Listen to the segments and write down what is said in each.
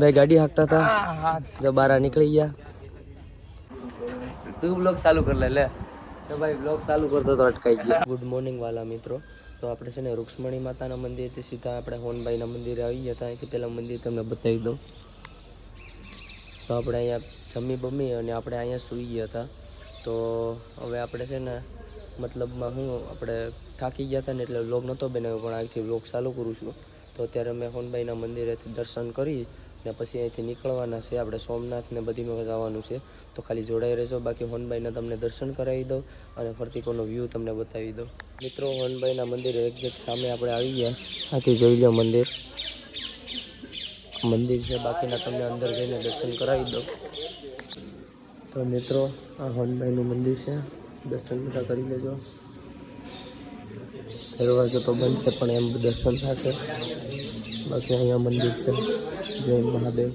ભાઈ ગાડી હાંકતા હતા. જો બારા નીકળી ગયા. તું બ્લોગ ચાલુ કર લે લે. તો ભાઈ બ્લોગ ચાલુ કરતો તો અટકાઈ ગયો. ગુડ મોર્નિંગ વાલા મિત્રો. તો આપણે છે ને રૂક્ષ્મણી માતાના મંદિરથી સીધા આપણે હોનભાઈના મંદિરે આવી ગયા હતા. અહીંથી પહેલાં મંદિર તમને બતાવી દઉં. તો આપણે અહીંયા જમી બમી અને આપણે અહીંયા સૂઈ ગયા હતા. તો હવે આપણે છે ને મતલબમાં હું આપણે થાકી ગયા હતા ને એટલે વ્લોગ નહોતો બનાવ્યો પણ અહીંથી વ્લોગ ચાલુ કરું છું. તો અત્યારે અમે હોનબાઈના મંદિરેથી દર્શન કરી ને પછી અહીંથી નીકળવાના છે. આપણે સોમનાથ ને બધીમાં જવાનું છે. તો ખાલી જોડાઈ રહેજો. બાકી હોનબાઈના તમને દર્શન કરાવી દઉં અને ફરતીકોનો વ્યૂ તમને બતાવી દઉં. મિત્રો હોનબાઈના મંદિર એક્ઝેક્ટ સામે આપણે આવી ગયા. આથી જોઈ લો મંદિર. મંદિર છે. બાકીના તમને અંદર જઈને દર્શન કરાવી દઉં. તો મિત્રો, આ હોનબાઈનું મંદિર છે. દર્શન બધા કરી લેજો. દરવાજો તો છે, પણ એમ દર્શન થશે. બાકી અહીંયા મંદિર છે. જય મહાદેવ.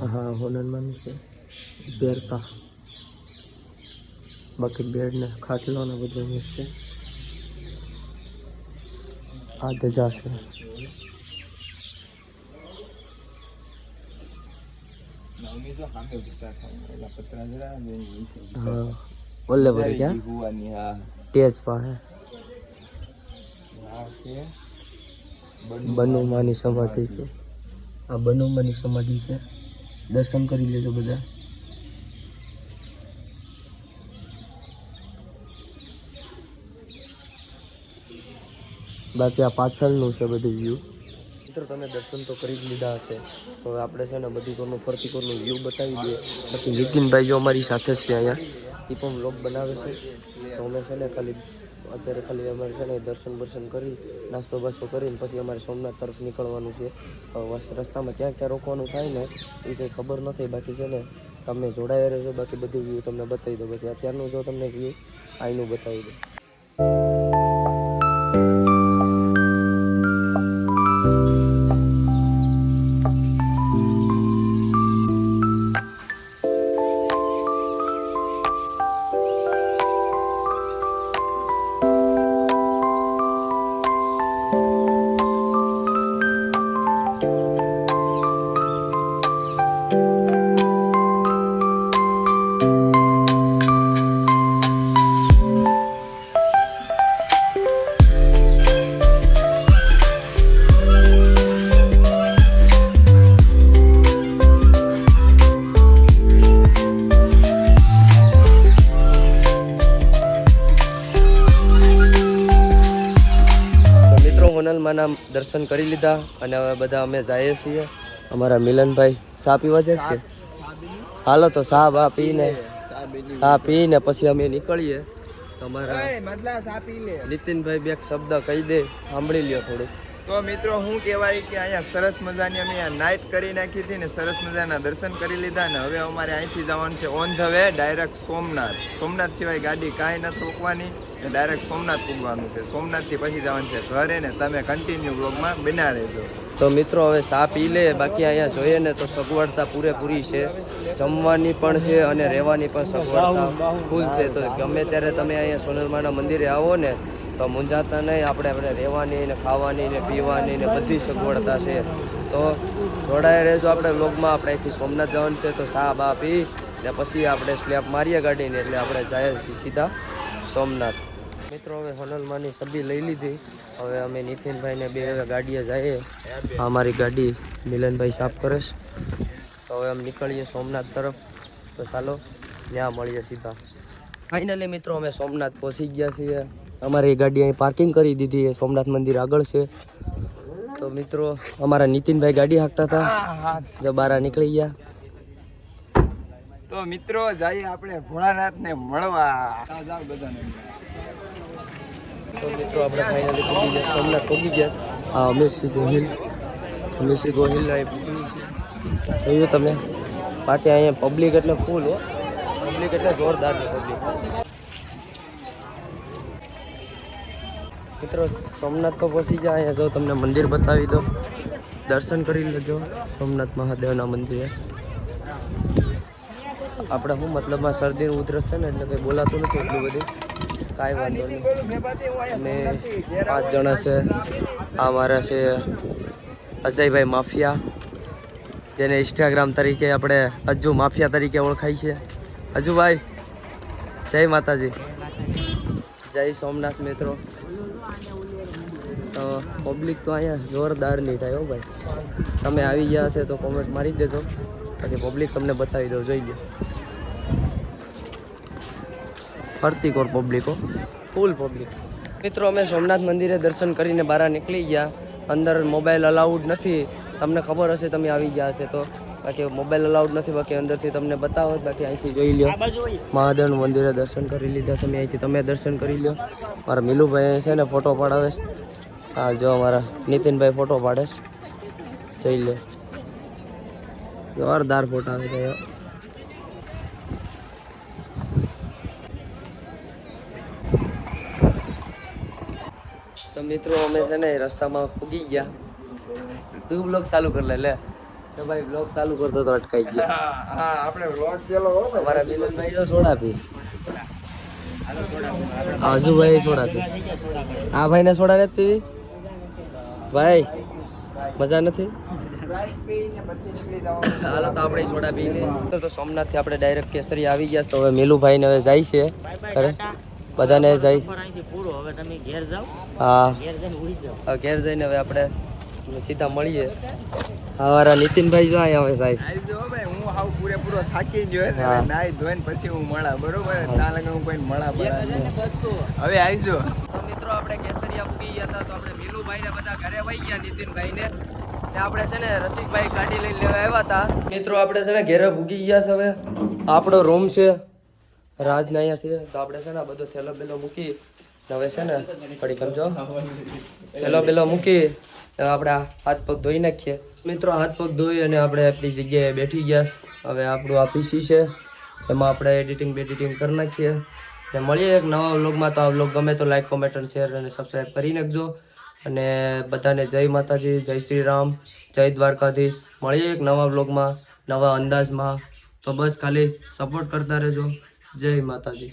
હા હનુમાન છે. બેરતા. બાકી બેડ ને ખાટલો ને બધું છે. આ ધજા છે. હા ઓલે પર ક્યાં તેજ પાસે બનુમાની સમાધિ છે આ બનુમાની સમાધિ છે દર્શન કરી લેજો બધા બાકી આ પાછળનું છે બધું વ્યૂ મિત્રો, તમે દર્શન તો કરી જ લીધા હશે. હવે આપણે છે ને બધી કોરનું, ફરતી કોરનું વ્યૂ બતાવી દઈએ. બાકી નીતિનભાઈ જો અમારી સાથે છે અહીંયા, એ પણ વ્લોગ બનાવે છે. તો અમે છે ને ખાલી, અત્યારે ખાલી અમારે છે ને દર્શન બર્શન કરી, નાસ્તો બાસ્તો કરીને પછી અમારે સોમનાથ તરફ નીકળવાનું છે. રસ્તામાં ક્યાં ક્યાં રોકવાનું થાય ને, એ કંઈ ખબર નથી. બાકી છે ને તમે જોડાયા રહેજો. બાકી બધું વ્યૂ તમને બતાવી દો બાકી અત્યારનું જો તમને વ્યૂ આઈનું બતાવી દો મિત્રો દર્શન કરી લીધા અને હવે બધા અમે જઈએ છીએ. અમારા મિલનભાઈ ચા પીવા જશે કે? હાલો તો ચા બા પીને ચા પીને પછી અમે નીકળીએ. તમારા નીતિનભાઈ બે શબ્દ કહી દે સાંભળી લ્યો થોડું તો મિત્રો હું કહેવાય કે અહીંયા સરસ મજાની અમે અહીંયા નાઇટ કરી નાખી હતી ને સરસ મજાના દર્શન કરી લીધા ને હવે અમારે અહીંથી જવાનું છે on the way direct Somnath. Somnath સિવાય ગાડી કાંઈ નથી રોકવાની. ને ડાયરેક્ટ સોમનાથ પૂગવાનું છે. સોમનાથથી પછી જવાનું છે. ઘરે ને તમે કન્ટિન્યુ બ્લોગમાં બના રહેજો. તો મિત્રો, હવે સા પી લે, બાકી અહીંયા જોઈએ ને તો સગવડતા પૂરેપૂરી છે. જમવાની પણ છે અને રહેવાની પણ સગવડતા ફૂલ છે. તો ગમે ત્યારે તમે અહીંયા સોનલમાના મંદિરે આવો ને, તો મૂંઝાતા નહીં. આપણે આપણે રહેવાની ને ખાવાની ને પીવાની ને બધી સગવડતા છે. તો જોડાય રહેજો આપણે બ્લોગમાં આપણે અહીંથી સોમનાથ જવાનું છે તો સા બા પી ને પછી આપણે સ્લેબ મારીએ ગાડીને. એટલે આપણે જાય સીધા સોમનાથ. મિત્રો, હવે હોનલમાંની સબી લઈ લીધી. હવે અમે નીતિનભાઈને બે ગાડીએ જઈએ. અમારી ગાડી મિલનભાઈ સાફ કરે તો હવે અમે નીકળીએ સોમનાથ તરફ. તો ચાલો, ત્યાં મળીએ સીધા. ફાઇનલી મિત્રો, અમે સોમનાથ પહોંચી ગયા છીએ. અમારી ગાડી અહીં પાર્કિંગ કરી દીધી છે. સોમનાથ મંદિર આગળ છે. તો મિત્રો, અમારા નીતિનભાઈ ગાડી હાંકતા હતા. જો બારા નીકળી ગયા. તો મિત્રો, જઈએ આપણે ભોળાનાથને મળવા. આપણે ફાઇનલી સોમનાથ પહોંચી ગયા. આ ગોહિલ અમીરસિંહ ગોહિલ જોયું તમે? બાકી અહીંયા પબ્લિક એટલે ફૂલ હો. પબ્લિક એટલે જોરદાર પબ્લિક મિત્રો, સોમનાથ તો પહોંચી જાય અહીંયા જો તમને મંદિર બતાવી દો દર્શન કરી લેજો. સોમનાથ મહાદેવના મંદિરે. આપણે શું મતલબમાં શરદી ઉધરસ છે ને, એટલે કંઈ બોલાતું નથી એટલું બધું. કાંઈ વાંધો નહીં. અને પાંચ જણા છે. આ મારા છે અજયભાઈ માફિયા, જેને ઇન્સ્ટાગ્રામ તરીકે આપણે અજુ માફિયા તરીકે ઓળખાય છે. અજુભાઈ, જય માતાજી. જય સોમનાથ મિત્રો. પબ્લિક તો અહીંયા જોરદાર નહીં થાય હો ભાઈ. તમે આવી ગયા હશે તો કોમેન્ટ મારી દેજો. પછી પબ્લિક તમને બતાવી દઉં, જોઈ લો ફરતી કોર પબ્લિકો ફૂલ પબ્લિક મિત્રો, અમે સોમનાથ મંદિરે દર્શન કરીને બહાર નીકળી ગયા. અંદર મોબાઈલ અલાઉડ નથી. તમને ખબર હશે, તમે આવી ગયા હશે તો. બાકી મોબાઈલ અલાઉડ નથી, બાકી અંદરથી તમને બતાવો બાકી અહીંથી જોઈ લો મહાદેવનું મંદિરે દર્શન કરી લીધા તમે. અહીંથી તમે દર્શન કરી લ્યો. મારા મિલુભાઈ છે ને ફોટો પાડાવે હા, જો મારા નીતિનભાઈ ફોટો પાડે જોઈ લો જોરદાર ફોટો આવે ગયો તો મિત્રો, અમે છે ને રસ્તામાં પૂગી ગયા. તું બ્લોગ ચાલુ કર લે લે. તો ભાઈ બ્લોગ ચાલુ કરતો તો અટકાઈ ગયો. હા આપણે બ્લોગ પેલો ભાઈ. અમારા મિલનભાઈ તો સોડા પીશ. આ હજુભાઈ સોડા પીશ. આ ભાઈને સોડા નથી પીવી? ભાઈ, મજા નથી? Sprite પીને પછી નીકળી જવાનું. હાલો તો આપણે સોડા પી લે તો સોમનાથથી આપણે ડાયરેક્ટ કેસરી આવી ગયા છે. તો હવે મેલુભાઈને હવે જાય છે. અરે બધાને જાય. હા. હવે ઘેર જઈને હવે આપણે સીધા મળીએ. અમારા મારા નીતિનભાઈ જો અહીંયા હવે. આવી હું હાવ પૂરેપૂરો થાકી ગયો એટલે હા. નાઈ ધોઈને પછી હું મળા બરોબર? ના લગન હું કોઈ મળા હવે આવી જો. તો મિત્રો આપણે કેસરિયા પૂગી ગયા હતા. તો આપણે મીલુભાઈ ને બધા ઘરે વહી ગયા નીતિનભાઈ ને આપણે છે ને રસિકભાઈ ગાડી લઈને લેવા આવ્યા હતા. મિત્રો, આપણે છે ને ઘરે ભૂગી ગયા છે હવે. આપણો રૂમ છે, રાજના અહીંયા છે, તો આપણે છે ને બધો થેલો બેલો મૂકી હવે છે ને પડી સમજો? થેલો બેલો મૂકી આપણે હાથ પગ ધોઈ નાખીએ. મિત્રો, હાથ પગ ધોઈ અને આપણે આપણી જગ્યાએ બેઠી ગયા હવે આપણું આ પીસી છે, એમાં આપણે એડિટિંગ બેડિટિંગ કરી નાખીએ. ને મળીએ એક નવા વ્લોગમાં. તો આ વ્લોગ ગમે તો લાઈક કોમેન્ટ શેર અને સબસ્ક્રાઈબ કરી નાખજો. અને બધાને જય માતાજી, જય શ્રી રામ જય દ્વારકાધીશ. મળીએ એક નવા બ્લોગમાં નવા અંદાજમાં. તો બસ ખાલી સપોર્ટ કરતા રહેજો. જય માતાજી.